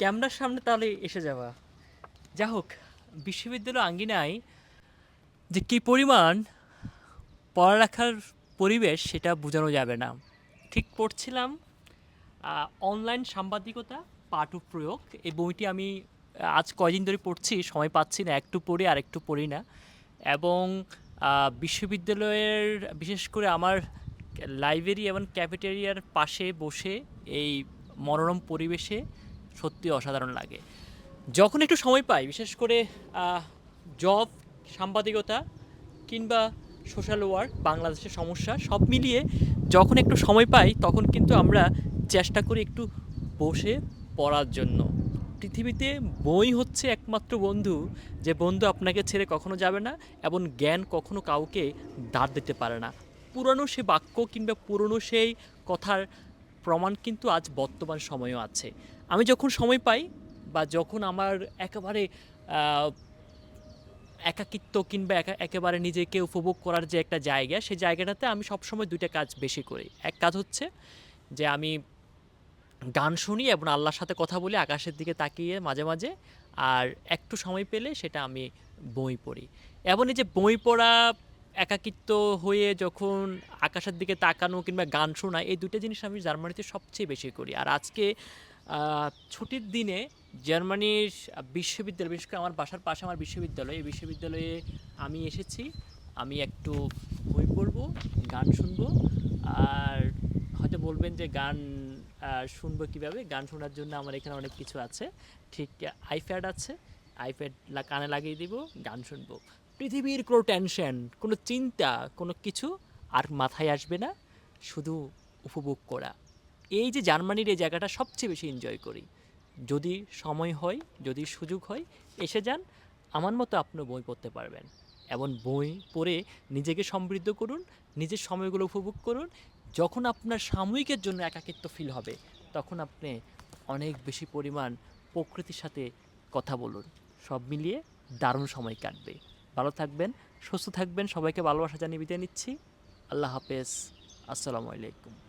ক্যামেরার সামনে তাহলে এসে যাওয়া। যা হোক, বিশ্ববিদ্যালয় আঙ্গিনায় যে কী পরিমাণ পড়ালেখার পরিবেশ সেটা বোঝানো যাবে না। ঠিক পড়ছিলাম অনলাইন সাংবাদিকতা, পাঠ প্রয়োগ। এই বইটি আমি আজ কয়দিন ধরে পড়ছি, সময় পাচ্ছি না, একটু পড়ি আর একটু পড়ি না। এবং বিশ্ববিদ্যালয়ের, বিশেষ করে আমার লাইব্রেরি এবং ক্যাফেটেরিয়ার পাশে বসে এই মনোরম পরিবেশে সত্যি অসাধারণ লাগে। যখন একটু সময় পাই, বিশেষ করে জব, সাংবাদিকতা কিংবা সোশ্যাল ওয়ার্ক বাংলাদেশের সমস্যা, সব মিলিয়ে যখন একটু সময় পাই, তখন কিন্তু আমরা চেষ্টা করি একটু বসে পড়ার জন্য। পৃথিবীতে বই হচ্ছে একমাত্র বন্ধু, যে বন্ধু আপনাকে ছেড়ে কখনো যাবে না এবং জ্ঞান কখনো কাউকে দাঁড় দিতে পারে না। পুরনো সে বাক্য কিংবা পুরনো সেই কথার প্রমাণ কিন্তু আজ বর্তমান সময়েও আছে। আমি যখন সময় পাই বা যখন আমার একেবারে একাকিত্ব কিংবা একা, একেবারে নিজেকে উপভোগ করার যে একটা জায়গা সেই জায়গাটাতে আমি সবসময় দুইটা কাজ বেশি করি। এক কাজ হচ্ছে যে আমি গান শুনি এবং আল্লাহর সাথে কথা বলি, আকাশের দিকে তাকিয়ে মাঝে মাঝে, আর একটু সময় পেলে সেটা আমি বই পড়ি। এবং এই যে বই পড়া, একাকিত্ব হয়ে যখন আকাশের দিকে তাকানো কিংবা গান শোনা, এই দুটো জিনিস আমি জার্মানিতে সবচেয়ে বেশি করি। আর আজকে ছুটির দিনে জার্মানির বিশ্ববিদ্যালয়, বিশেষ করে আমার বাসার পাশে আমার বিশ্ববিদ্যালয়, এই বিশ্ববিদ্যালয়ে আমি এসেছি। আমি একটু বই পড়ব, গান শুনব, আর হয়তো বলবেন যে গান শুনব কীভাবে? গান শোনার জন্য আমার এখানে অনেক কিছু আছে। ঠিক, আইপ্যাড আছে। আইপ্যাড কানে লাগিয়ে দিব, গান শুনব। পৃথিবীর কোনো টেনশন, কোনো চিন্তা, কোনো কিছু আর মাথায় আসবে না। শুধু উপভোগ করা। এই যে জার্মানির এই জায়গাটা সবচেয়ে বেশি এনজয় করি। যদি সময় হয়, যদি সুযোগ হয়, এসে যান, আমার মতো আপনিও বই পড়তে পারবেন। এবং বই পড়ে নিজেকে সমৃদ্ধ করুন, নিজের সময়গুলো উপভোগ করুন। যখন আপনার সাময়িকের জন্য একাকিত্ব ফিল হবে, তখন আপনি অনেক বেশি পরিমাণ প্রকৃতির সাথে কথা বলুন। সব মিলিয়ে দারুণ সময় কাটবে। ভালো থাকবেন, সুস্থ থাকবেন, সবাইকে ভালোবাসা জানিয়ে বিদায় নিচ্ছি। আল্লাহ হাফেজ। আসসালামু আলাইকুম।